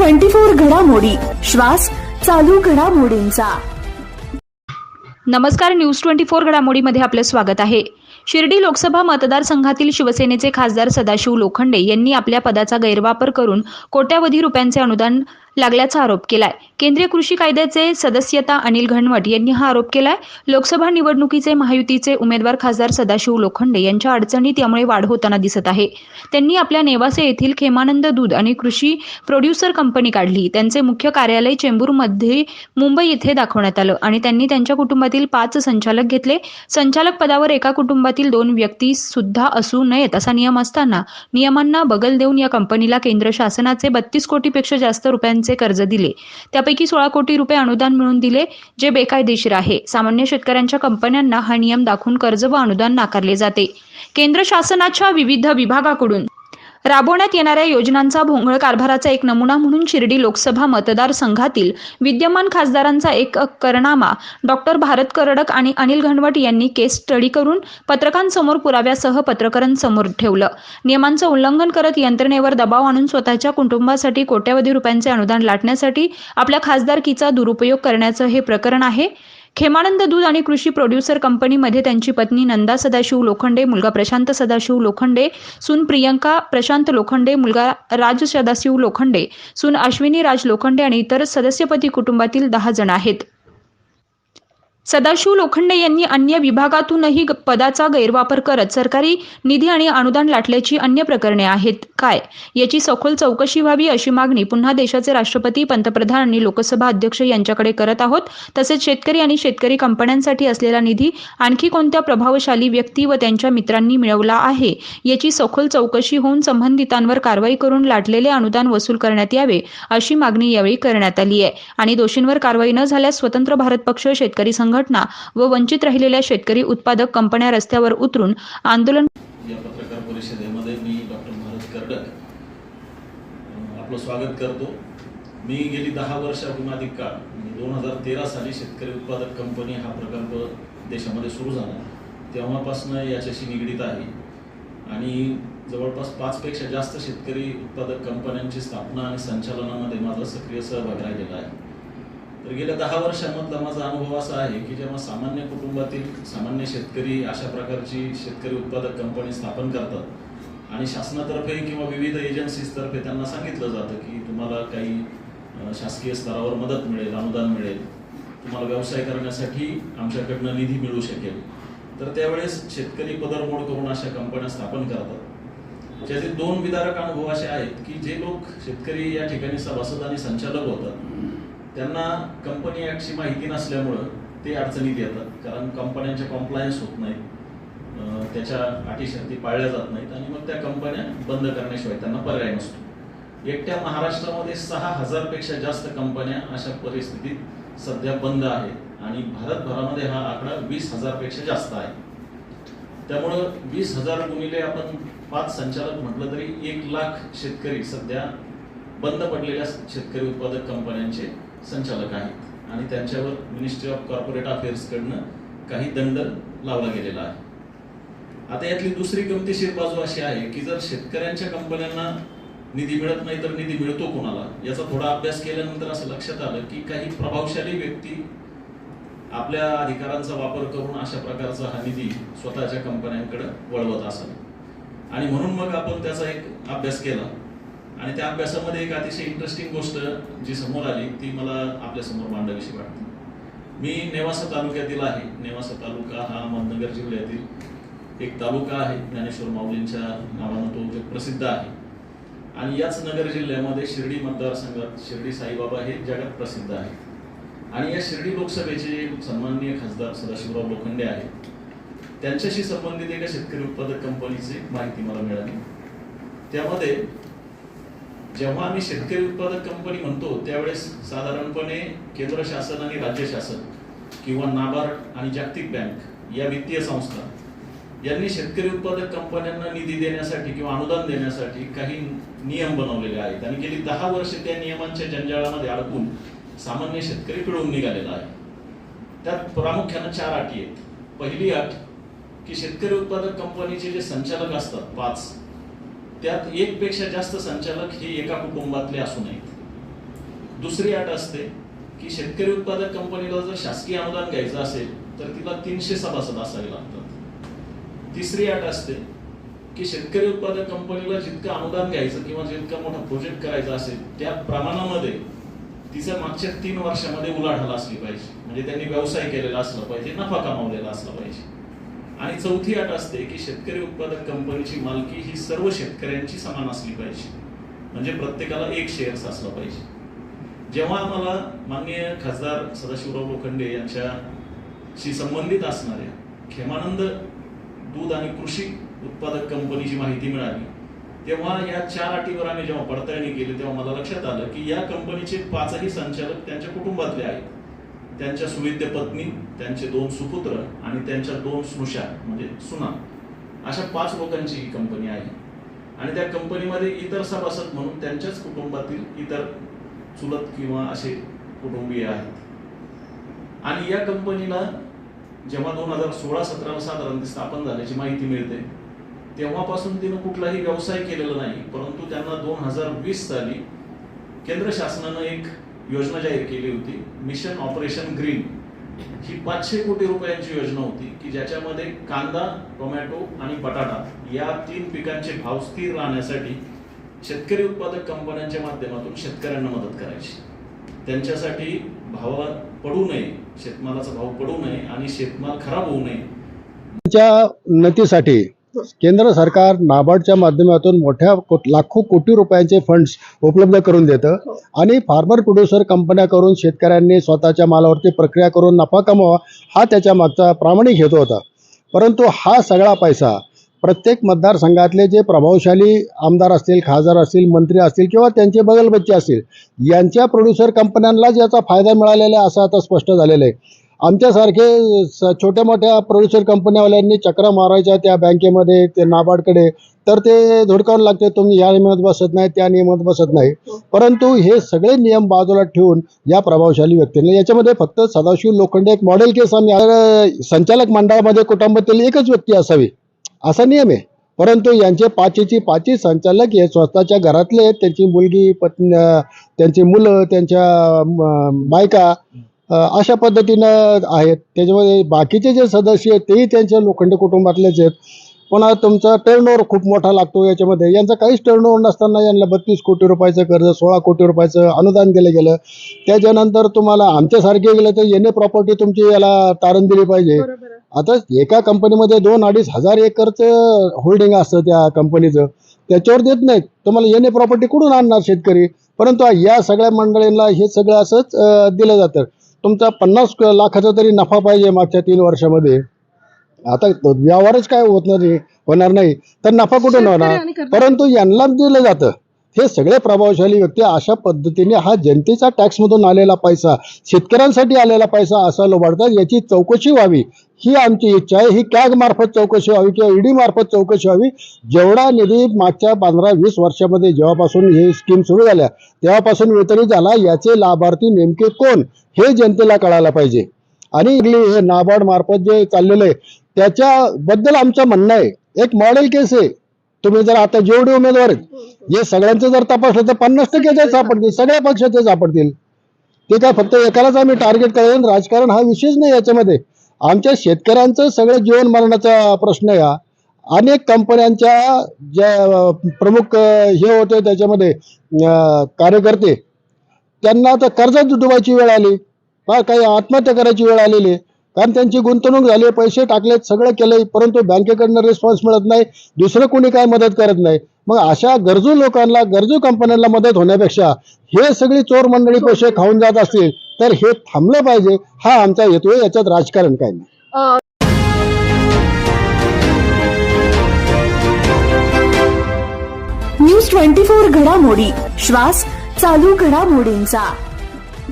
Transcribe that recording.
Twenty four घडामोडी. श्वास चालू घडामोडींचा. नमस्कार न्यूज ट्वेंटी फोर घडामोडीमध्ये आपलं स्वागत आहे. शिर्डी लोकसभा मतदारसंघातील शिवसेनेचे खासदार सदाशिव लोखंडे यांनी आपल्या पदाचा गैरवापर करून कोट्यावधी रुपयांचे अनुदान लागल्याचा आरोप केलाय. केंद्रीय कृषी कायद्याचे सदस्यता अनिल घनवट यांनी हा आरोप केलाय. लोकसभा निवडणुकीचे महायुतीचे उमेदवार खासदार सदाशिव लोखंडे यांच्या अडचणीत यामुळे वाढ होताना दिसत आहे. त्यांनी आपल्या नेवासे येथील खेमानंद दूध आणि कृषी प्रोड्युसर कंपनी काढली. त्यांचे मुख्य कार्यालय चेंबूरमध्ये मुंबई येथे दाखवण्यात आलं आणि त्यांनी त्यांच्या कुटुंबातील पाच संचालक घेतले. संचालक पदावर एका कुटुंबातील दोन व्यक्ती सुद्धा असू नयेत असा नियम असताना नियमांना बगल देऊन या कंपनीला केंद्र शासनाचे बत्तीस कोटीपेक्षा जास्त रुपयांचे कर्ज दिले. त्यापैकी सोळा कोटी रुपये अनुदान मिळून दिले जे बेकायदेशीर आहे. सामान्य शेतकऱ्यांच्या कंपन्यांना हा नियम दाखवून कर्ज व अनुदान नाकारले जाते. केंद्र शासनाच्या विविध विभागाकडून राबवण्यात येणाऱ्या योजनांचा भोंगळ कारभाराचा एक नमुना म्हणून शिर्डी लोकसभा मतदारसंघातील विद्यमान खासदारांचा एक करनामा डॉक्टर भारत करडक आणि अनिल घनवट यांनी केस स्टडी करून पत्रकांसमोर पुराव्यासह पत्रकारांसमोर ठेवलं. नियमांचं उल्लंघन करत यंत्रणेवर दबाव आणून स्वतःच्या कुटुंबासाठी कोट्यवधी रुपयांचे अनुदान लाटण्यासाठी आपल्या खासदारकीचा दुरुपयोग करण्याचं हे प्रकरण आहे. खेमानंद दूध आणि कृषी प्रोड्युसर कंपनीमध्ये त्यांची पत्नी नंदा सदाशिव लोखंडे मुलगा प्रशांत सदाशिव लोखंडे सून प्रियंका प्रशांत लोखंडे मुलगा राज सदाशिव लोखंडे सून अश्विनी राज लोखंडे आणि इतर सदस्यपती कुटुंबातील दहा जण आहेत. सदाशिव लोखंडे यांनी अन्य विभागातूनही ग- पदाचा गैरवापर करत सरकारी निधी आणि अनुदान लाटल्याची अन्य प्रकरणे आहेत. काय? याची सखोल चौकशी व्हावी अशी मागणी पुन्हा देशाचे राष्ट्रपती पंतप्रधान आणि लोकसभा अध्यक्ष यांच्याकडे करत आहोत. तसेच शेतकरी आणि शेतकरी कंपन्यांसाठी असलेला निधी आणखी कोणत्या प्रभावशाली व्यक्ती व त्यांच्या मित्रांनी मिळवला आहे? याची सखोल चौकशी होऊन संबंधितांवर कारवाई करून लाटलेले अनुदान वसूल करण्यात यावे अशी मागणी यावेळी करण्यात आली आहे. आणि दोषींवर कारवाई न झाल्यास स्वतंत्र भारत पक्ष शेतकरी संघ संघटना व वंचित राहिलेल्या शेतकरी उत्पादक कंपन्या रस्त्यावर उतरून आंदोलन या पत्रकार परिषदेमध्ये मी डॉक्टर भारत कर्डक आपलं स्वागत करतो. मी गेली दहा वर्षाहून अधिक काळ म्हणजे दोन हजार तेरा साली शेतकरी उत्पादक कंपनी हा प्रकल्प देशामध्ये सुरू झाला. तेव्हापासून याच्याशी निगडीत आहे. आणि जवळपास पाचपेक्षा जास्त शेतकरी उत्पादक कंपन्यांची स्थापना आणि संचालनामध्ये माझा सक्रिय सहभाग राहिलेला आहे. तर गेल्या दहा वर्षामधला माझा अनुभव असा आहे की जेव्हा सामान्य कुटुंबातील सामान्य शेतकरी अशा प्रकारची शेतकरी उत्पादक कंपनी स्थापन करतात आणि शासनातर्फे किंवा विविध एजन्सीजतर्फे त्यांना सांगितलं जातं की तुम्हाला काही शासकीय स्तरावर मदत मिळेल अनुदान मिळेल तुम्हाला व्यवसाय करण्यासाठी आमच्याकडनं निधी मिळू शकेल. तर त्यावेळेस शेतकरी पदरमोड करून अशा कंपन्या स्थापन करतात. ज्याचे दोन विदारक अनुभव असे आहेत की जे लोक शेतकरी या ठिकाणी सभासद आणि संचालक होतात. त्यांना कंपनी ॲक्टची माहिती नसल्यामुळं ते अडचणीत येतात. कारण कंपन्यांच्या कॉम्प्लायन्स होत नाहीत. त्याच्या अटी शर्ती पाळल्या जात नाहीत आणि मग त्या कंपन्या बंद करण्याशिवाय त्यांना पर्याय नसतो. एकट्या महाराष्ट्रामध्ये सहा हजारपेक्षा जास्त कंपन्या अशा परिस्थितीत सध्या बंद आहेत आणि भारतभरामध्ये हा आकडा वीस हजारपेक्षा जास्त आहे. त्यामुळं वीस हजार गुणिले आपण पाच संचालक म्हटलं तरी एक लाख शेतकरी सध्या बंद पडलेल्या शेतकरी उत्पादक कंपन्यांचे संचालक आहेत. आणि त्यांच्यावर मिनिस्ट्री ऑफ कॉर्पोरेट अफेअर्सकडनं काही दंड लावला गेलेला आहे. आता यातली दुसरी गमतीशीर बाजू अशी आहे की जर शेतकऱ्यांच्या कंपन्यांना निधी मिळत नाही तर निधी मिळतो कोणाला? याचा थोडा अभ्यास केल्यानंतर असं लक्षात आलं की काही प्रभावशाली व्यक्ती आपल्या अधिकारांचा वापर करून अशा प्रकारचा हा निधी स्वतःच्या कंपन्यांकडे वळवत असावा आणि म्हणून मग आपण त्याचा एक अभ्यास केला. आणि त्या अभ्यासामध्ये एक अतिशय इंटरेस्टिंग गोष्ट जी समोर आली ती मला आपल्यासमोर मांडावीशी वाटते. मी नेवासा तालुक्यातील आहे. नेवासा तालुका हा अहमदनगर जिल्ह्यातील एक तालुका आहे. ज्ञानेश्वर माऊलींच्या नावानं तो जग प्रसिद्ध आहे. आणि याच नगर जिल्ह्यामध्ये शिर्डी मतदारसंघात शिर्डी साईबाबा हे जगात प्रसिद्ध आहे आणि या शिर्डी लोकसभेचे सन्माननीय खासदार सदाशिवराव लोखंडे आहेत. त्यांच्याशी संबंधित एका शेतकरी उत्पादक कंपनीची माहिती मला मिळाली. त्यामध्ये जेव्हा आम्ही शेतकरी उत्पादक कंपनी म्हणतो त्यावेळेस साधारणपणे केंद्र शासन आणि राज्य शासन किंवा नाबार्ड आणि जागतिक बँक या वित्तीय संस्था यांनी शेतकरी उत्पादक कंपन्यांना निधी देण्यासाठी किंवा अनुदान देण्यासाठी काही नियम बनवलेले आहेत. आणि गेली दहा वर्षे त्या नियमांच्या जंजाळामध्ये अडकून सामान्य शेतकरी पिळून निघालेला आहे. त्यात प्रामुख्यानं चार अटी आहेत. पहिली अट की शेतकरी उत्पादक कंपनीचे जे संचालक असतात पाच त्यात एक पेक्षा जास्त संचालक हे एका कुटुंबातले असू नयेत दुसरी अट असते की शेतकरी उत्पादक कंपनीला जर शासकीय अनुदान घ्यायचं असेल तर तिला तीनशे सभासद असावे लागतात. तिसरी अट असते की शेतकरी उत्पादक कंपनीला जितकं अनुदान घ्यायचं किंवा जितका मोठा प्रोजेक्ट करायचा असेल त्या प्रमाणामध्ये तिचं मागच्या तीन वर्षामध्ये उलाढाल असली पाहिजे. म्हणजे त्यांनी व्यवसाय केलेला असला पाहिजे नफा कमावलेला असला पाहिजे. आणि चौथी अट असते की शेतकरी उत्पादक कंपनीची मालकी ही सर्व शेतकऱ्यांची समान असली पाहिजे. म्हणजे प्रत्येकाला एक शेअर्स असला पाहिजे. जेव्हा आम्हाला माननीय खासदार सदाशिवराव लोखंडे यांच्याशी संबंधित असणाऱ्या खेमानंद दूध आणि कृषी उत्पादक कंपनीची माहिती मिळाली तेव्हा या चार अटीवर आम्ही जेव्हा पडताळणी केली तेव्हा मला लक्षात आलं की या कंपनीचे पाचही संचालक त्यांच्या कुटुंबातले आहेत. त्यांच्या सुविद्य पत्नी त्यांचे दोन सुपुत्र आणि त्यांच्या दोन स्नुषा म्हणजे सुना. अशा पाच लोकांची ही कंपनी आहे. आणि त्या कंपनीमध्ये इतर सभासद म्हणून त्यांच्याच कुटुंबातील इतर चुलत किंवा असे कुटुंबीय आहेत. आणि या कंपनीला जेव्हा दोन हजार सोळा सतराला साधारण स्थापन झाल्याची माहिती मिळते तेव्हापासून तिनं कुठलाही व्यवसाय केलेला नाही परंतु त्यांना दोन हजार वीस साली केंद्र शासनानं एक योजना जाहीर केली होती मिशन ऑपरेशन ग्रीन ही पाचशे कोटी रुपयांची योजना होती की ज्याच्यामध्ये कांदा टोमॅटो आणि बटाटा या तीन पिकांचे भाव स्थिर राहण्यासाठी शेतकरी उत्पादक कंपन्यांच्या माध्यमातून शेतकऱ्यांना मदत करायची. त्यांच्यासाठी भावात पडू नये शेतमालाचा भाव पडू नये आणि शेतमाल खराब होऊ नये. च्या उन्नतीसाठी केंद्र सरकार नाबार्डच्या माध्यमातून मोठ्या लाखो कोटी रुपयांचे फंड्स उपलब्ध करून देतं. आणि फार्मर प्रोड्युसर कंपन्या करून शेतकऱ्यांनी स्वतःच्या मालावरती प्रक्रिया करून नफा कमवा हा त्याच्या मागचा प्रामाणिक हेतू होता. परंतु हा सगळा पैसा प्रत्येक मतदारसंघातले जे प्रभावशाली आमदार असतील खासदार असतील मंत्री असतील किंवा त्यांचे बगलबच्चे असतील यांच्या प्रोड्युसर कंपन्यांना ज्याचा फायदा मिळालेला आहे असं आता स्पष्ट झालेलं आहे. आमच्यासारखे छोट्या मोठ्या प्रोड्युसर कंपन्यावाल्यांनी चक्रा मारायच्या त्या बँकेमध्ये ते नाबार्डकडे. तर ते धुडकावून लागते तुम्ही या नियमात बसत नाही त्या नियमात बसत नाही. परंतु हे सगळे नियम बाजूला ठेवून या प्रभावशाली व्यक्तींना याच्यामध्ये फक्त सदाशिव लोखंडे एक मॉडेल केस आम्ही संचालक मंडळामध्ये कुटुंबातील एकच व्यक्ती असावी असा नियम आहे. परंतु यांचे पाचीची पाची संचालक हे स्वतःच्या घरातले त्यांची मुलगी पत्नी त्यांची मुलं त्यांच्या बायका अशा पद्धतीनं आहेत. त्याच्यामध्ये बाकीचे जे सदस्य आहेत तेही त्यांच्या लोखंडे कुटुंबातलेच आहेत. पुन्हा तुमचा टर्नओव्हर खूप मोठा लागतो याच्यामध्ये. यांचा काहीच टर्नओव्हर नसताना यांना बत्तीस कोटी रुपयाचं कर्ज सोळा कोटी रुपयाचं अनुदान दिलं गेलं. त्याच्यानंतर तुम्हाला आमच्यासारखे गेलं तर येणे प्रॉपर्टी तुमची याला तारण दिली पाहिजे. आता एका कंपनीमध्ये दोन अडीच हजार एकरचं होल्डिंग असतं त्या कंपनीचं त्याच्यावर देत नाहीत. तुम्हाला येणे प्रॉपर्टी कुठून आणणार शेतकरी? परंतु या सगळ्या मंडळींना हे सगळं असंच दिलं जातं. तुमचा पन्नास लाखाचा तरी नफा पाहिजे मागच्या तीन वर्षामध्ये. आता व्यवहारच काय होत नाही होणार नाही. तर नफा कुठून होणार? परंतु यांना दिलं जातं. हे सगळे प्रभावशाली व्यक्ती अशा पद्धतीने हा जनतेचा टॅक्समधून आलेला पैसा शेतकऱ्यांसाठी आलेला पैसा असा लोबाडतात याची चौकशी व्हावी. ही आमची इच्छा आहे. ही कॅग मार्फत चौकशी व्हावी किंवा ईडी मार्फत चौकशी व्हावी. जेवढा निधी मागच्या पंधरा वीस वर्षामध्ये जेव्हापासून ही स्कीम सुरू झाल्या तेव्हापासून वितरित झाला याचे लाभार्थी नेमके कोण हे जनतेला कळायला पाहिजे. आणि हे नाबार्ड मार्फत जे चाललेलं आहे त्याच्याबद्दल आमचं म्हणणं आहे. एक मॉडेल केस आहे. तुम्ही जर आता जेवढे उमेदवार आहेत हे सगळ्यांचं जर तपासलं तर पन्नास टक्के ते सापडतील सगळ्या पक्षाचे सापडतील. ते काय फक्त एकालाच आम्ही टार्गेट करायचं राजकारण हा विषयच नाही याच्यामध्ये. आमच्या शेतकऱ्यांचं सगळं जीवन मरणाचा प्रश्न आहे हा. अनेक कंपन्यांच्या ज्या प्रमुख हे होते त्याच्यामध्ये कार्यकर्ते त्यांना आता कर्जात डुबायची वेळ आली. काही आत्महत्या करायची वेळ आलेली आहे. कारण त्यांची गुंतवणूक झाली पैसे टाकलेत सगळं केलंय परंतु बँकेकडनं रिस्पॉन्स मिळत नाही दुसरं कोणी काय मदत करत नाही. मग अशा गरजू लोकांना गरजू कंपन्यांना मदत होण्यापेक्षा हे सगळी चोर मंडळी पैसे खाऊन जात असतील तर हे थांबलं पाहिजे हा आमचा हेतू आहे याच्यात राजकारण काय नाही. न्यूज ट्वेंटी फोर घडामोडी श्वास चालू घडामोडींचा.